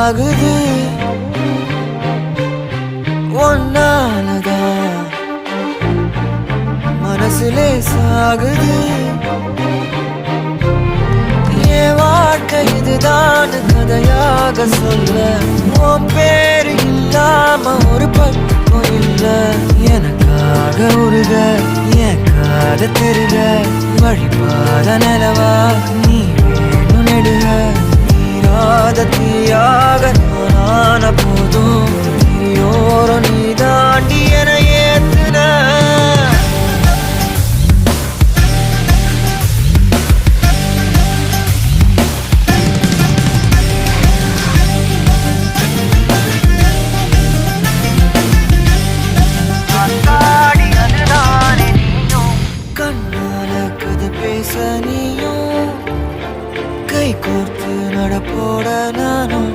ஆகுது. ஒன்னாலதான் மனசுலே சாகுது என் வாழ்க்கை இதுதான் கதையாக சொல்ல. உன் பேரு இல்லாம ஒரு பக்கம் இல்ல. எனக்காக உருக எனக்காக காத திருக. வழிபாத பாச தீயாக நானான போதும். நீயோரோ நீ தாண்டி என பேச நீயும். கை கோர்த்து கடப்போட நானும்